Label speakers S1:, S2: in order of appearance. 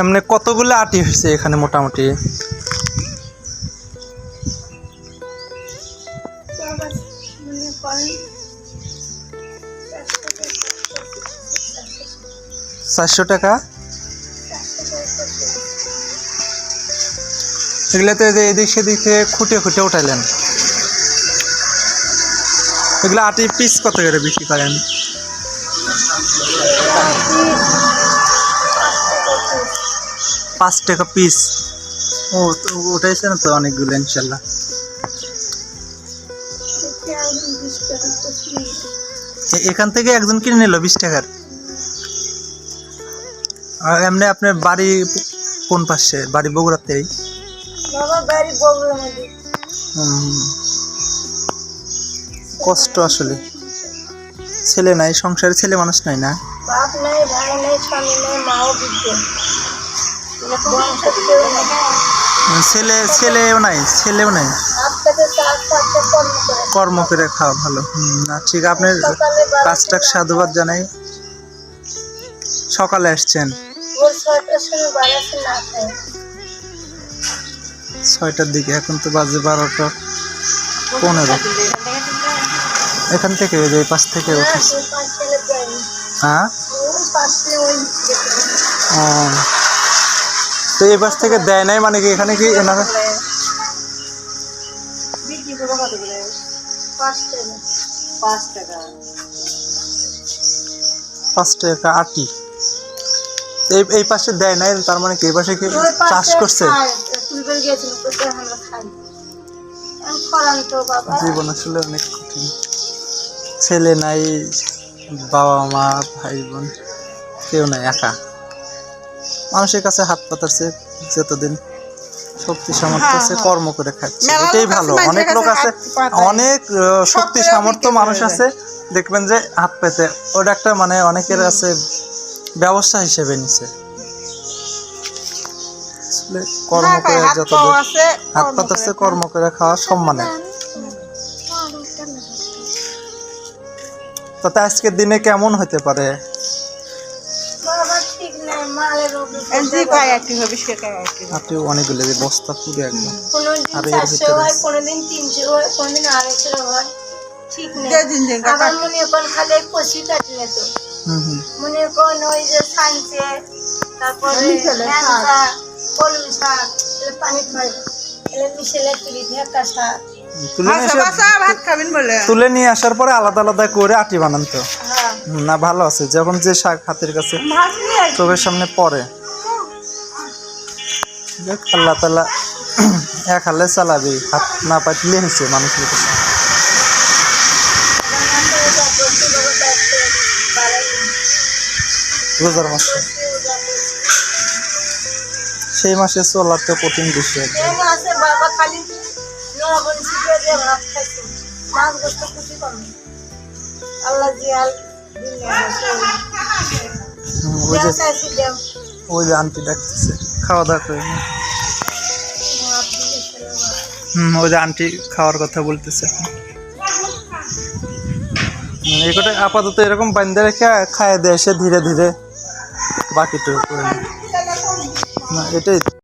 S1: এমনি কতগুলো আটি হয়েছে এখানে মোটামুটি? চারশো টাকা? এগুলো তো এই যে এদিক সেদিক থেকে খুঁটে খুঁটে উঠাইলেন। এগুলো আটি পিস কত করে বিক্রি করেন? পাঁচ টাকা পিস ও তো উঠাইছে না তো অনেকগুলো ইনশাল্লাহ। এখান থেকে একজন কিনে নিল বিশ টাকার। আর এমনি আপনার বাড়ি কোন পাশে? বাড়ি বগুড়াতেই? কষ্ট আসলে। ছেলে নাই সংসারে ছেলে মানুষ নাই না?
S2: বাপ নাই ভাই নাই স্বামী নাই মাও বৃদ্ধ। বংশের কেউ নেই
S1: ছেলে, ছেলেও নাই ছেলেও নাই।
S2: কর্ম করে
S1: খাওয়া ভালো। না, ঠিক আপনার কাজটাক সাধুবাদ জানাই। সকালে আসছেন?
S2: ছয়টার
S1: দিকে, এখন তো বাজে বারোটা পনেরো। এখান থেকে ওই যে পাশ থেকে উঠেছে। হ্যাঁ? ও তো এই পাশ থেকে দেয় নাই মানে কি এখানে কি এনারা
S2: পাঁচ টাকা।
S1: আটি। এই এই পাশে দেয় নাই তার মানে কি? এই পাশে কি চাষ করছে? জীবন আসলে অনেক কঠিন। ছেলে নাই বাবা মা ভাই বোন কেউ নাই একা। মানুষের কাছে হাত পাতাচ্ছে যতদিন শক্তি সামর্থ্য আছে কর্ম করে খাচ্ছে। এটাই ভালো। অনেক লোক আছে অনেক শক্তি সামর্থ্য মানুষ আছে দেখবেন যে হাত পেতে। ওটা একটা মানে অনেকের আছে ব্যবস্থা হিসেবে নিছে। কর্ম
S3: হ্যাঁ,
S1: করে যত হাত
S3: কর্ম
S1: পাতাচ্ছে কর্ম করে খাওয়া সম্মানের। তাতে আজকের দিনে কেমন হতে পারে? আপনি অনেকগুলো যে বস্তা পুরো একদম।
S2: কোনোদিন চারশো হয় কোনোদিন তিনশো হয় কোনোদিন আড়াইশো হয়। ঠিক নেই। আবার মনে করেন খালি কষি কাটলে তো। মনে করেন ওই যে সানছে তারপরে
S3: মিশেলে শাক।
S2: পানি এগুলো মিশেলে তুলি ঢেকা শাক
S1: তুলে নিয়ে
S3: বলে।
S1: তুলে নিয়ে আসার পরে আলাদা আলাদা করে আটি বানান তো।
S2: হ্যাঁ।
S1: না ভালো আছে। যখন যে শাক হাতের কাছে চোখের সামনে পড়ে। দেখ আল্লাহ তালা এক হালে চালাবি। হাত না পাতলে হয়েছে মানুষের কাছে। রোজার মাসে। সেই মাসে চলার তো কঠিন বিষয়।
S2: এই মাসে বাবা খালি লবণ ছিটিয়ে দিয়ে ভাত খাইছে। মাছ গোস্ত খুশি কমে আল্লাহ জিয়াল
S1: ওই যে আন্টি ডাকতেছে খাওয়া দাওয়া করে হুম ওই যে আন্টি খাওয়ার কথা বলতেছে। এই আপাতত এরকম বান্ধে রেখে খায় দেয় সে ধীরে ধীরে। বাকিটুকু করে। না এটাই